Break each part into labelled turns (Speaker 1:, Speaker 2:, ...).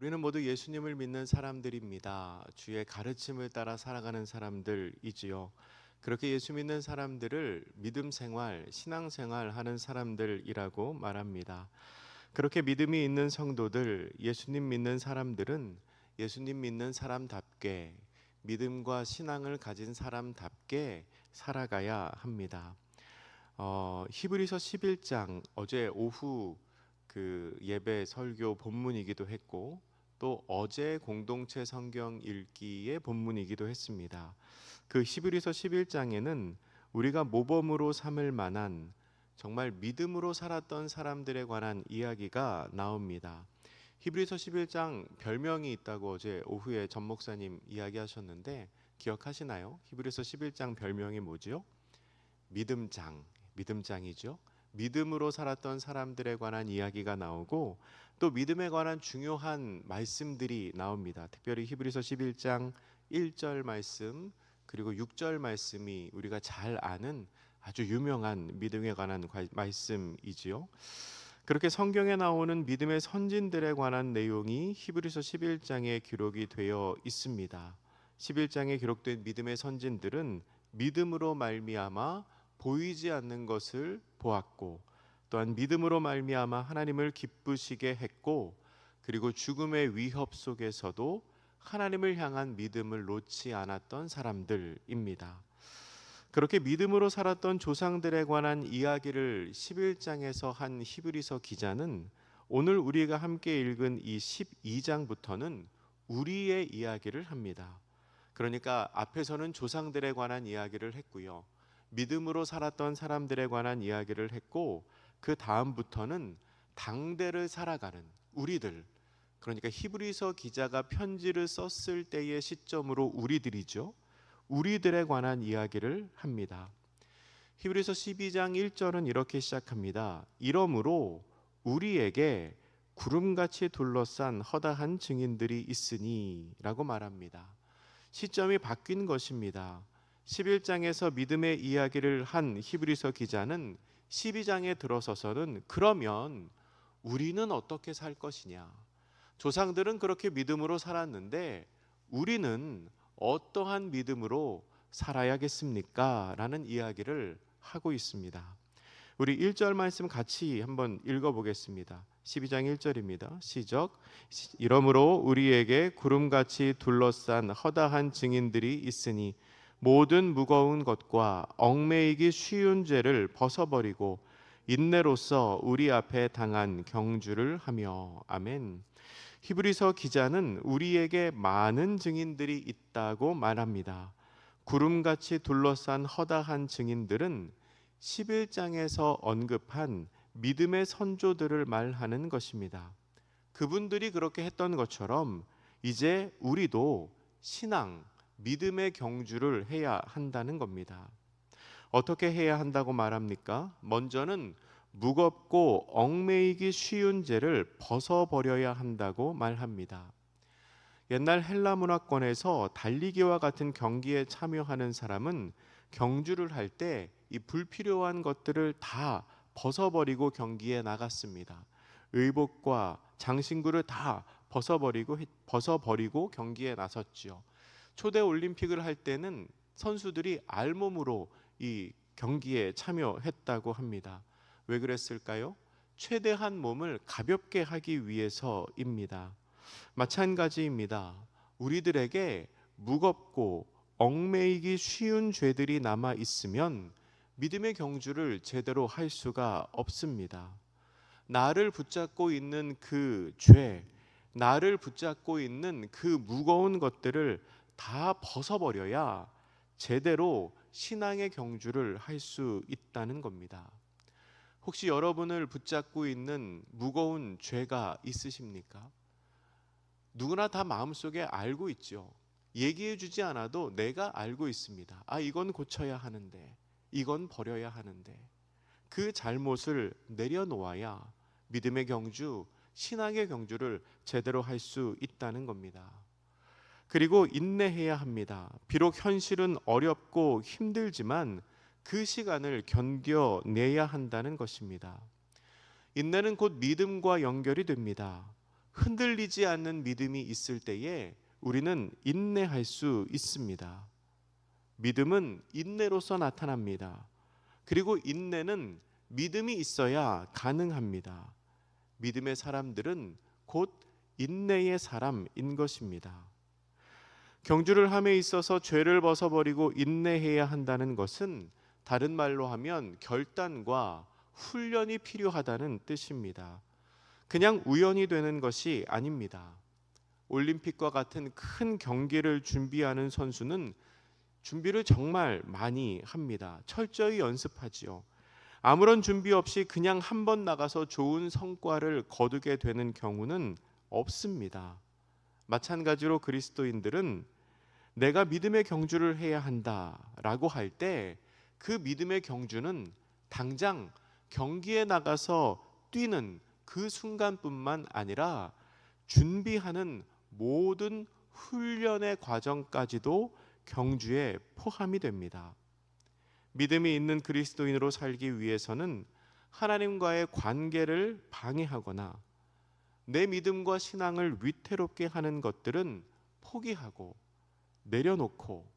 Speaker 1: 우리는 모두 예수님을 믿는 사람들입니다. 주의 가르침을 따라 살아가는 사람들이지요. 그렇게 예수 믿는 사람들을 믿음 생활, 신앙 생활 하는 사람들이라고 말합니다. 그렇게 믿음이 있는 성도들, 예수님 믿는 사람들은 예수님 믿는 사람답게 믿음과 신앙을 가진 사람답게 살아가야 합니다. 어, 히브리서 11장 어제 오후 그 예배 설교 본문이기도 했고 또 어제 공동체 성경 읽기의 본문이기도 했습니다. 그 히브리서 11장에는 우리가 모범으로 삼을 만한 정말 믿음으로 살았던 사람들에 관한 이야기가 나옵니다. 히브리서 11장 별명이 있다고 어제 오후에 전 목사님 이야기하셨는데 기억하시나요? 히브리서 11장 별명이 뭐지요? 믿음장, 믿음장이죠. 믿음으로 살았던 사람들에 관한 이야기가 나오고 또 믿음에 관한 중요한 말씀들이 나옵니다. 특별히 히브리서 11장 1절 말씀 그리고 6절 말씀이 우리가 잘 아는 아주 유명한 믿음에 관한 과- 말씀이지요. 그렇게 성경에 나오는 믿음의 선진들에 관한 내용이 히브리서 11장에 기록이 되어 있습니다. 11장에 기록된 믿음의 선진들은 믿음으로 말미암아 보이지 않는 것을 보았고 또한 믿음으로 말미암아 하나님을 기쁘시게 했고 그리고 죽음의 위협 속에서도 하나님을 향한 믿음을 놓지 않았던 사람들입니다. 그렇게 믿음으로 살았던 조상들에 관한 이야기를 11장에서 한 히브리서 기자는 오늘 우리가 함께 읽은 이 12장부터는 우리의 이야기를 합니다. 그러니까 앞에서는 조상들에 관한 이야기를 했고요. 믿음으로 살았던 사람들에 관한 이야기를 했고 그 다음부터는 당대를 살아가는 우리들 그러니까 히브리서 기자가 편지를 썼을 때의 시점으로 우리들이죠. 우리들에 관한 이야기를 합니다. 히브리서 12장 1절은 이렇게 시작합니다. 이러므로 우리에게 구름같이 둘러싼 허다한 증인들이 있으니라고 말합니다. 시점이 바뀐 것입니다. 11장에서 믿음의 이야기를 한 히브리서 기자는 12장에 들어서서는 그러면 우리는 어떻게 살 것이냐? 조상들은 그렇게 믿음으로 살았는데 우리는 어떠한 믿음으로 살아야겠습니까? 라는 이야기를 하고 있습니다. 우리 1절 말씀 같이 한번 읽어 보겠습니다. 12장 1절입니다. 시작. 이러므로 우리에게 구름같이 둘러싼 허다한 증인들이 있으니 모든 무거운 것과 얽매이기 쉬운 죄를 벗어버리고 인내로서 우리 앞에 당한 경주를 하며 아멘. 히브리서 기자는 우리에게 많은 증인들이 있다고 말합니다. 구름같이 둘러싼 허다한 증인들은 11장에서 언급한 믿음의 선조들을 말하는 것입니다. 그분들이 그렇게 했던 것처럼 이제 우리도 신앙, 믿음의 경주를 해야 한다는 겁니다. 어떻게 해야 한다고 말합니까? 먼저는 무겁고 얽매이기 쉬운 죄를 벗어버려야 한다고 말합니다. 옛날 헬라 문화권에서 달리기와 같은 경기에 참여하는 사람은 경주를 할 때 이 불필요한 것들을 다 벗어버리고 경기에 나갔습니다. 의복과 장신구를 다 벗어버리고 벗어버리고 경기에 나섰지요. 초대 올림픽을 할 때는 선수들이 알몸으로 이 경기에 참여했다고 합니다. 왜 그랬을까요? 최대한 몸을 가볍게 하기 위해서입니다. 마찬가지입니다. 우리들에게 무겁고 얽매이기 쉬운 죄들이 남아 있으면 믿음의 경주를 제대로 할 수가 없습니다. 나를 붙잡고 있는 그 죄, 나를 붙잡고 있는 그 무거운 것들을 다 벗어버려야 제대로 신앙의 경주를 할 수 있다는 겁니다. 혹시 여러분을 붙잡고 있는 무거운 죄가 있으십니까? 누구나 다 마음속에 알고 있죠. 얘기해 주지 않아도 내가 알고 있습니다. 아, 이건 고쳐야 하는데, 이건 버려야 하는데, 그 잘못을 내려놓아야 믿음의 경주, 신앙의 경주를 제대로 할 수 있다는 겁니다. 그리고 인내해야 합니다. 비록 현실은 어렵고 힘들지만 그 시간을 견뎌내야 한다는 것입니다. 인내는 곧 믿음과 연결이 됩니다. 흔들리지 않는 믿음이 있을 때에 우리는 인내할 수 있습니다. 믿음은 인내로서 나타납니다. 그리고 인내는 믿음이 있어야 가능합니다. 믿음의 사람들은 곧 인내의 사람인 것입니다. 경주를 함에 있어서 죄를 벗어버리고 인내해야 한다는 것은 다른 말로 하면 결단과 훈련이 필요하다는 뜻입니다. 그냥 우연히 되는 것이 아닙니다. 올림픽과 같은 큰 경기를 준비하는 선수는 준비를 정말 많이 합니다. 철저히 연습하지요. 아무런 준비 없이 그냥 한 번 나가서 좋은 성과를 거두게 되는 경우는 없습니다. 마찬가지로 그리스도인들은 내가 믿음의 경주를 해야 한다라고 할 때 그 믿음의 경주는 당장 경기에 나가서 뛰는 그 순간뿐만 아니라 준비하는 모든 훈련의 과정까지도 경주에 포함이 됩니다. 믿음이 있는 그리스도인으로 살기 위해서는 하나님과의 관계를 방해하거나 내 믿음과 신앙을 위태롭게 하는 것들은 포기하고 내려놓고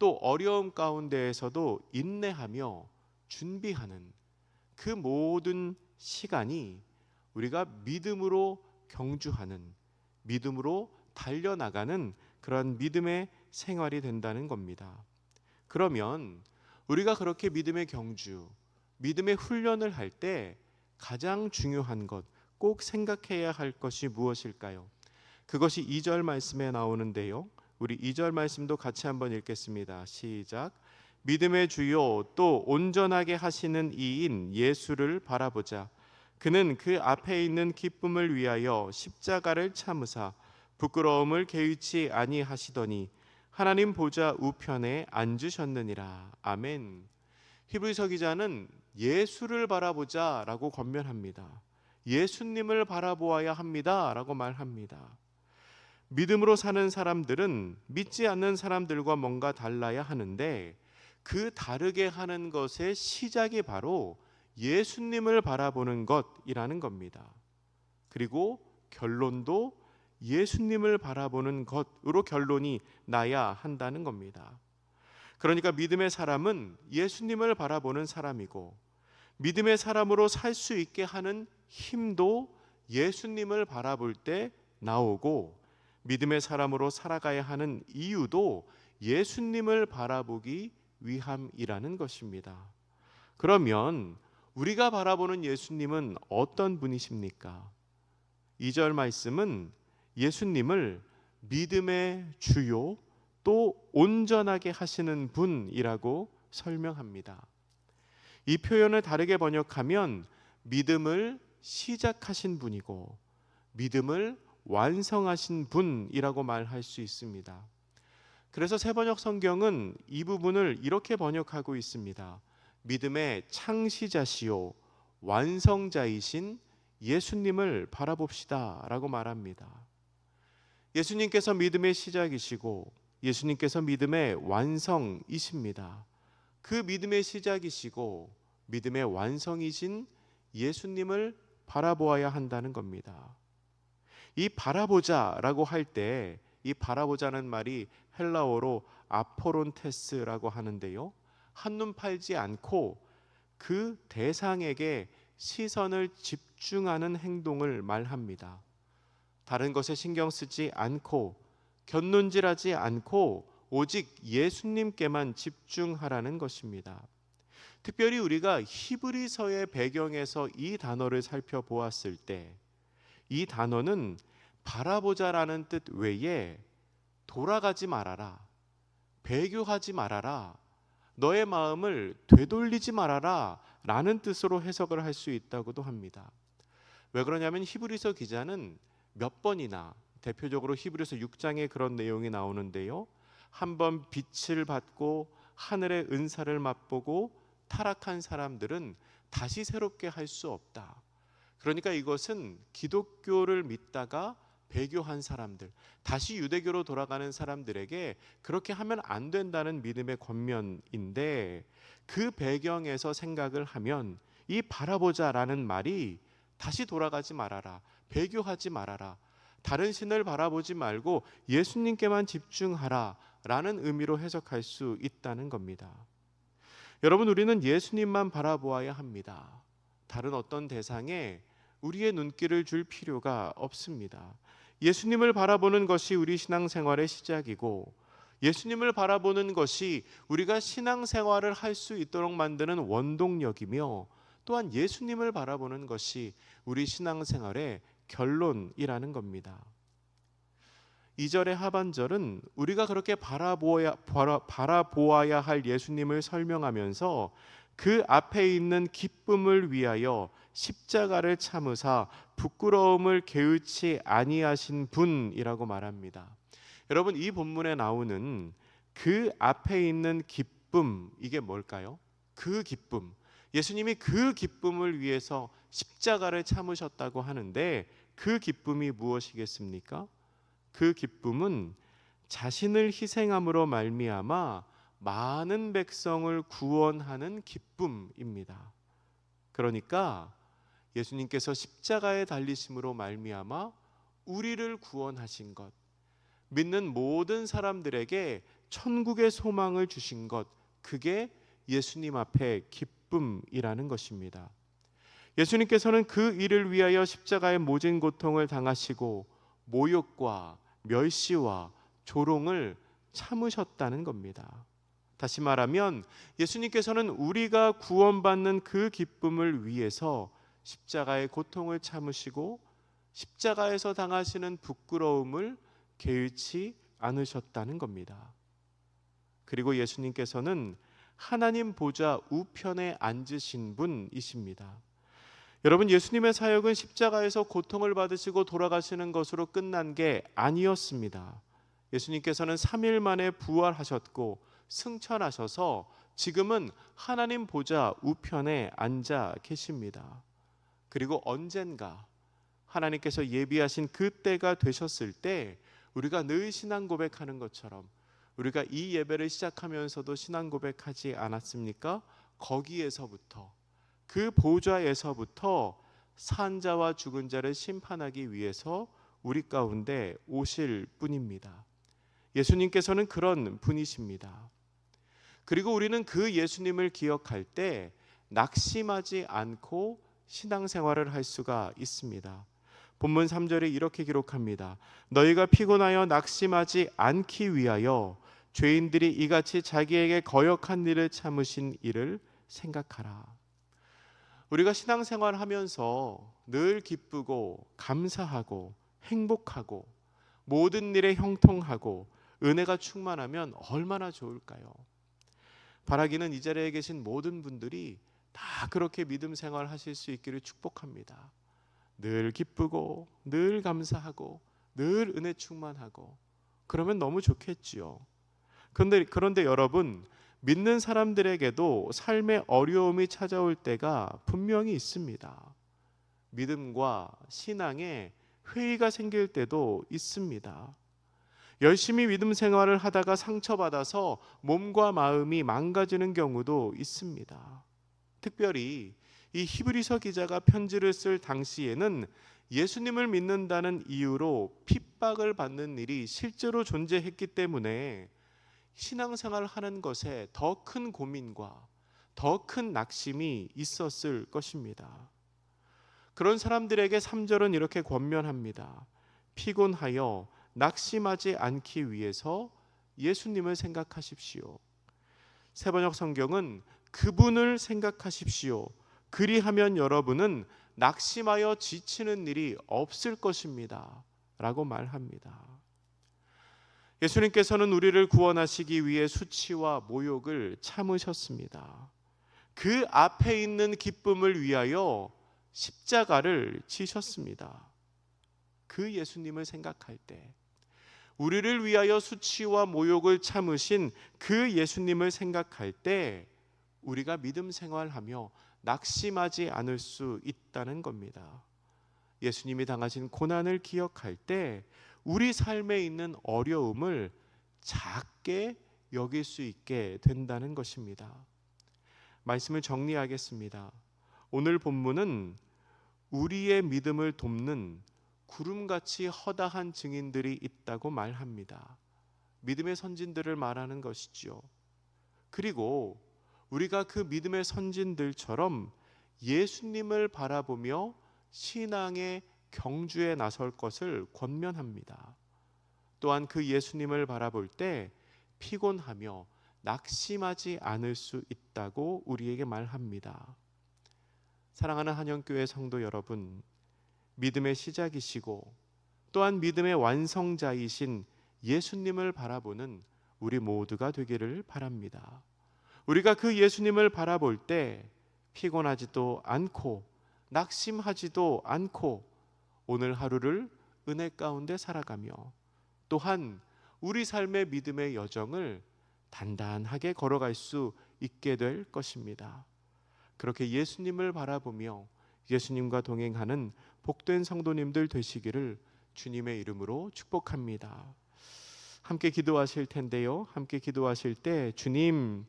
Speaker 1: 또 어려움 가운데에서도 인내하며 준비하는 그 모든 시간이 우리가 믿음으로 경주하는 믿음으로 달려나가는 그러한 믿음의 생활이 된다는 겁니다. 그러면 우리가 그렇게 믿음의 경주, 믿음의 훈련을 할 때 가장 중요한 것, 꼭 생각해야 할 것이 무엇일까요? 그것이 2절 말씀에 나오는데요. 우리 2절 말씀도 같이 한번 읽겠습니다. 시작. 믿음의 주요 또 온전하게 하시는 이인 예수를 바라보자. 그는 그 앞에 있는 기쁨을 위하여 십자가를 참으사 부끄러움을 개의치 아니하시더니 하나님 보좌 우편에 앉으셨느니라. 아멘. 히브리서 기자는 예수를 바라보자라고 권면합니다. 예수님을 바라보아야 합니다 라고 말합니다. 믿음으로 사는 사람들은 믿지 않는 사람들과 뭔가 달라야 하는데 그 다르게 하는 것의 시작이 바로 예수님을 바라보는 것이라는 겁니다. 그리고 결론도 예수님을 바라보는 것으로 결론이 나야 한다는 겁니다. 그러니까 믿음의 사람은 예수님을 바라보는 사람이고 믿음의 사람으로 살 수 있게 하는 힘도 예수님을 바라볼 때 나오고 믿음의 사람으로 살아가야 하는 이유도 예수님을 바라보기 위함이라는 것입니다. 그러면 우리가 바라보는 예수님은 어떤 분이십니까? 2절 말씀은 예수님을 믿음의 주요 또 온전하게 하시는 분이라고 설명합니다. 이 표현을 다르게 번역하면 믿음을 시작하신 분이고 믿음을 완성하신 분이라고 말할 수 있습니다. 그래서 세번역 성경은 이 부분을 이렇게 번역하고 있습니다. 믿음의 창시자시요 완성자이신 예수님을 바라봅시다라고 말합니다. 예수님께서 믿음의 시작이시고 예수님께서 믿음의 완성이십니다. 그 믿음의 시작이시고 믿음의 완성이신 예수님을 바라보아야 한다는 겁니다. 이 바라보자라고 할 때 이 바라보자는 말이 헬라어로 아포론테스라고 하는데요. 한눈 팔지 않고 그 대상에게 시선을 집중하는 행동을 말합니다. 다른 것에 신경 쓰지 않고 곁눈질하지 않고 오직 예수님께만 집중하라는 것입니다. 특별히 우리가 히브리서의 배경에서 이 단어를 살펴보았을 때 이 단어는 바라보자라는 뜻 외에 돌아가지 말아라. 배교하지 말아라. 너의 마음을 되돌리지 말아라. 라는 뜻으로 해석을 할 수 있다고도 합니다. 왜 그러냐면 히브리서 기자는 몇 번이나 대표적으로 히브리서 6장에 그런 내용이 나오는데요. 한 번 빛을 받고 하늘의 은사를 맛보고 타락한 사람들은 다시 새롭게 할 수 없다. 그러니까 이것은 기독교를 믿다가 배교한 사람들, 다시 유대교로 돌아가는 사람들에게 그렇게 하면 안 된다는 믿음의 권면인데 그 배경에서 생각을 하면 이 바라보자라는 말이 다시 돌아가지 말아라, 배교하지 말아라, 다른 신을 바라보지 말고 예수님께만 집중하라 라는 의미로 해석할 수 있다는 겁니다. 여러분 우리는 예수님만 바라보아야 합니다. 다른 어떤 대상에 우리의 눈길을 줄 필요가 없습니다. 예수님을 바라보는 것이 우리 신앙생활의 시작이고 예수님을 바라보는 것이 우리가 신앙생활을 할 수 있도록 만드는 원동력이며 또한 예수님을 바라보는 것이 우리 신앙생활의 결론이라는 겁니다. 2절의 하반절은 우리가 그렇게 바라보아야, 바라보아야 할 예수님을 설명하면서 그 앞에 있는 기쁨을 위하여 십자가를 참으사 부끄러움을 게으치 아니하신 분이라고 말합니다. 여러분 이 본문에 나오는 그 앞에 있는 기쁨 이게 뭘까요? 그 기쁨. 예수님이 그 기쁨을 위해서 십자가를 참으셨다고 하는데 그 기쁨이 무엇이겠습니까? 그 기쁨은 자신을 희생함으로 말미암아 많은 백성을 구원하는 기쁨입니다. 그러니까 예수님께서 십자가에 달리심으로 말미암아 우리를 구원하신 것, 믿는 모든 사람들에게 천국의 소망을 주신 것, 그게 예수님 앞에 기쁨이라는 것입니다. 예수님께서는 그 일을 위하여 십자가의 모진 고통을 당하시고 모욕과 멸시와 조롱을 참으셨다는 겁니다. 다시 말하면 예수님께서는 우리가 구원받는 그 기쁨을 위해서 십자가의 고통을 참으시고 십자가에서 당하시는 부끄러움을 개의치 않으셨다는 겁니다. 그리고 예수님께서는 하나님 보좌 우편에 앉으신 분이십니다. 여러분 예수님의 사역은 십자가에서 고통을 받으시고 돌아가시는 것으로 끝난 게 아니었습니다. 예수님께서는 3일 만에 부활하셨고 승천하셔서 지금은 하나님 보좌 우편에 앉아 계십니다. 그리고 언젠가 하나님께서 예비하신 그 때가 되셨을 때 우리가 늘 신앙 고백하는 것처럼 우리가 이 예배를 시작하면서도 신앙 고백하지 않았습니까? 거기에서부터 그 보좌에서부터 산자와 죽은 자를 심판하기 위해서 우리 가운데 오실 분입니다. 예수님께서는 그런 분이십니다. 그리고 우리는 그 예수님을 기억할 때 낙심하지 않고 신앙생활을 할 수가 있습니다. 본문 3절에 이렇게 기록합니다. 너희가 피곤하여 낙심하지 않기 위하여 죄인들이 이같이 자기에게 거역한 일을 참으신 일을 생각하라. 우리가 신앙생활 하면서 늘 기쁘고 감사하고 행복하고 모든 일에 형통하고 은혜가 충만하면 얼마나 좋을까요? 바라기는 이 자리에 계신 모든 분들이 다 그렇게 믿음 생활 하실 수 있기를 축복합니다. 늘 기쁘고 늘 감사하고 늘 은혜 충만하고 그러면 너무 좋겠지요. 그런데 그런데 여러분 믿는 사람들에게도 삶의 어려움이 찾아올 때가 분명히 있습니다. 믿음과 신앙에 회의가 생길 때도 있습니다. 열심히 믿음 생활을 하다가 상처받아서 몸과 마음이 망가지는 경우도 있습니다. 특별히 이 히브리서 기자가 편지를 쓸 당시에는 예수님을 믿는다는 이유로 핍박을 받는 일이 실제로 존재했기 때문에 신앙생활을 하는 것에 더 큰 고민과 더 큰 낙심이 있었을 것입니다. 그런 사람들에게 3절은 이렇게 권면합니다. 피곤하여 낙심하지 않기 위해서 예수님을 생각하십시오. 세번역 성경은 그분을 생각하십시오. 그리하면 여러분은 낙심하여 지치는 일이 없을 것입니다. 라고 말합니다. 예수님께서는 우리를 구원하시기 위해 수치와 모욕을 참으셨습니다. 그 앞에 있는 기쁨을 위하여 십자가를 지셨습니다. 그 예수님을 생각할 때 우리를 위하여 수치와 모욕을 참으신 그 예수님을 생각할 때 우리가 믿음 생활하며 낙심하지 않을 수 있다는 겁니다. 예수님이 당하신 고난을 기억할 때 우리 삶에 있는 어려움을 작게 여길 수 있게 된다는 것입니다. 말씀을 정리하겠습니다. 오늘 본문은 우리의 믿음을 돕는 구름같이 허다한 증인들이 있다고 말합니다. 믿음의 선진들을 말하는 것이지요. 그리고 우리가 그 믿음의 선진들처럼 예수님을 바라보며 신앙의 경주에 나설 것을 권면합니다. 또한 그 예수님을 바라볼 때 피곤하며 낙심하지 않을 수 있다고 우리에게 말합니다. 사랑하는 한영교회 성도 여러분, 믿음의 시작이시고 또한 믿음의 완성자이신 예수님을 바라보는 우리 모두가 되기를 바랍니다. 우리가 그 예수님을 바라볼 때 피곤하지도 않고 낙심하지도 않고 오늘 하루를 은혜 가운데 살아가며 또한 우리 삶의 믿음의 여정을 단단하게 걸어갈 수 있게 될 것입니다. 그렇게 예수님을 바라보며 예수님과 동행하는 복된 성도님들 되시기를 주님의 이름으로 축복합니다. 함께 기도하실 텐데요. 함께 기도하실 때 주님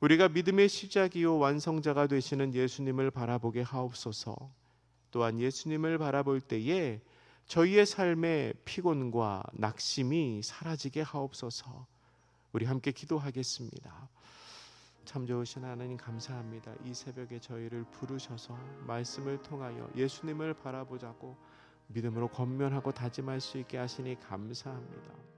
Speaker 1: 우리가 믿음의 시작이요 완성자가 되시는 예수님을 바라보게 하옵소서. 또한 예수님을 바라볼 때에 저희의 삶의 피곤과 낙심이 사라지게 하옵소서. 우리 함께 기도하겠습니다. 참 좋으신 하나님 감사합니다. 이 새벽에 저희를 부르셔서 말씀을 통하여 예수님을 바라보자고 믿음으로 권면하고 다짐할 수 있게 하시니 감사합니다.